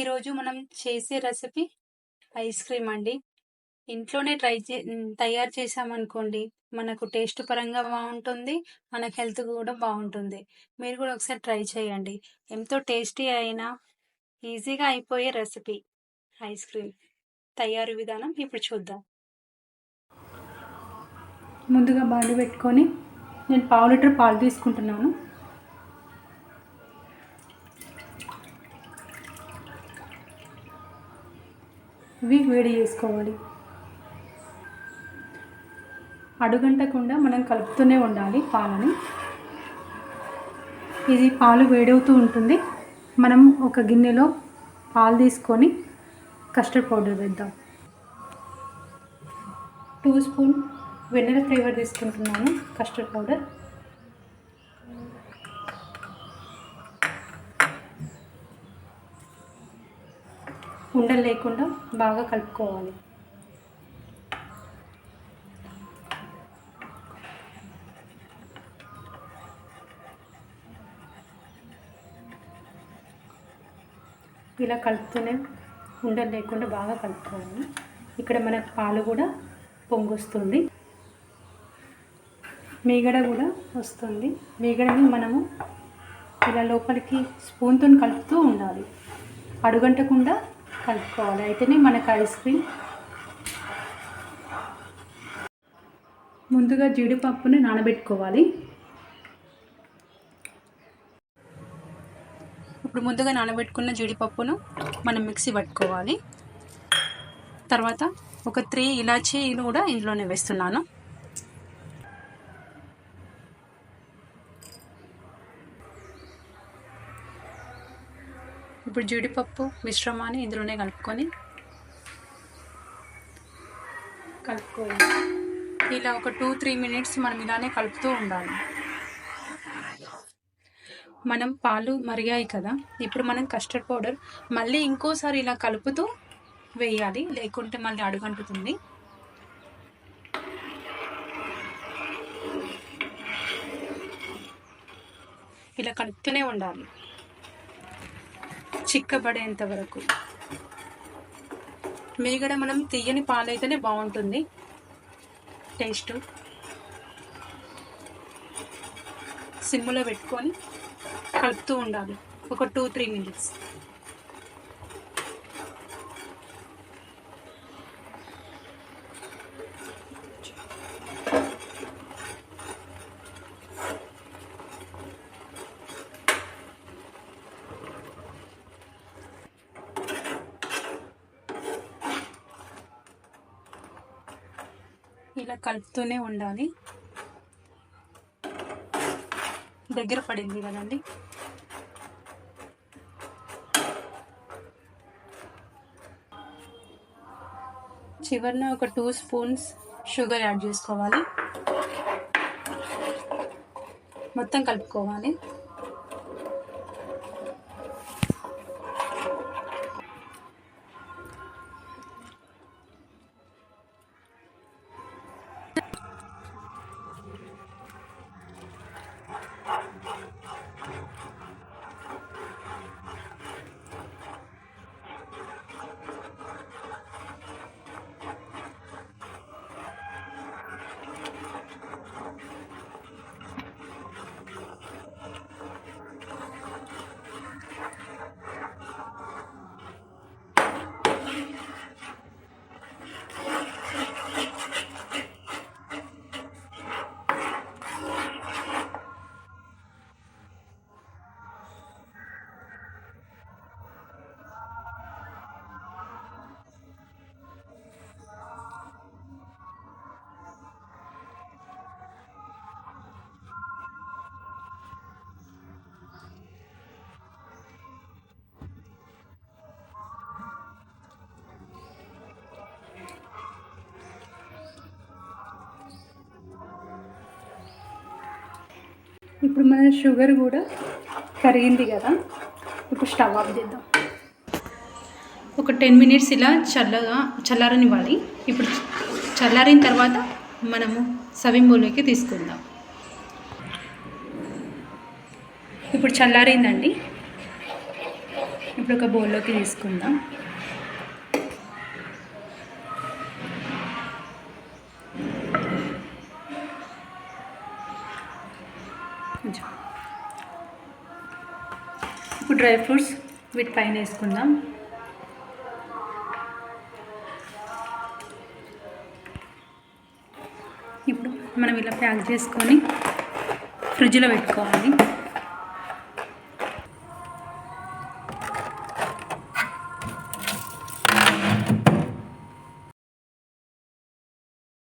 ఈరోజు మనం చేసే రెసిపీ ఐస్ క్రీమ్ అండి. ఇంట్లోనే ట్రై చే తయారు చేసామనుకోండి మనకు టేస్ట్ పరంగా బాగుంటుంది మన హెల్త్ కూడా బాగుంటుంది. మీరు కూడా ఒకసారి ట్రై చేయండి. ఎంతో టేస్టీ అయిన ఈజీగా అయిపోయే రెసిపీ ఐస్ క్రీమ్ తయారు విధానం ఇప్పుడు చూద్దాం. ముందుగా బాండి పెట్టుకొని నేను పావు లీటర్ పాలు తీసుకుంటున్నాను. ఇవి వేడి చేసుకోవాలి. అడుగంటకుండా మనం కలుపుతూనే ఉండాలి పాలని. ఇది పాలు వేడవుతూ ఉంటుంది. మనం ఒక గిన్నెలో పాలు తీసుకొని కస్టర్డ్ పౌడర్ వేద్దాం. టూ స్పూన్ వెన్నెల ఫ్లేవర్ తీసుకుంటున్నాను కస్టర్డ్ పౌడర్. ఉండలు లేకుండా బాగా కలుపుకోవాలి. ఇలా కలుపుతూనే ఉండలు లేకుండా బాగా కలుపుకోవాలి. ఇక్కడ మనకు పాలు కూడా పొంగొస్తుంది. మీగడ కూడా వస్తుంది. మీగడని మనము ఇలా లోపలికి స్పూన్తో కలుపుతూ ఉండాలి. అడుగంటకుండా కలుపుకోవాలి. అయితేనే మనకు ఐస్ క్రీమ్. ముందుగా జీడిపప్పుని నానబెట్టుకోవాలి. ఇప్పుడు ముందుగా నానబెట్టుకున్న జీడిపప్పును మనం మిక్సీ పట్టుకోవాలి. తర్వాత ఒక త్రీ ఇలాచీలు కూడా ఇందులోనే వేస్తున్నాను. ఇప్పుడు జీడిపప్పు మిశ్రమాన్ని ఇందులోనే కలుపుకొని కలుపుకోవాలి. ఇలా ఒక టూ త్రీ మినిట్స్ మనం ఇలానే కలుపుతూ ఉండాలి. మనం పాలు మరిగాయి కదా ఇప్పుడు మనం కస్టర్డ్ పౌడర్ మళ్ళీ ఇంకోసారి ఇలా కలుపుతూ వేయాలి లేకుంటే మళ్ళీ అడుగంటుతుంది. ఇలా కలుపుతూనే ఉండాలి. చిక్కబడేంత వరకు. మీగడ మనం తీయని పాలైతేనే బాగుంటుంది టేస్ట్. సిమ్లో పెట్టుకొని కలుపుతూ ఉండాలి. ఒక టూ త్రీ మినిట్స్. ఇలా కలుపుతూనే ఉండాలి. దగ్గర పడింది కదండి. చివరిన ఒక టూ స్పూన్స్ షుగర్ యాడ్ చేసుకోవాలి. మొత్తం కలుపుకోవాలి. ఇప్పుడు మన షుగర్ కూడా కరిగింది కదా. ఇప్పుడు స్టవ్ ఆఫ్ చేద్దాం. ఒక టెన్ మినిట్స్ ఇలా చల్లగా చల్లారనివ్వాలి. ఇప్పుడు చల్లారిన తర్వాత మనము సవింబోలోకి తీసుకుందాం. ఇప్పుడు చల్లారిందండి. ఇప్పుడు ఒక బౌల్లోకి తీసుకుందాం. డ్రై ఫ్రూట్స్ వీటి పైన వేసుకుందాం. ఇప్పుడు మనం ఇలా ప్యాక్ చేసుకొని ఫ్రిడ్జ్లో పెట్టుకోవాలి.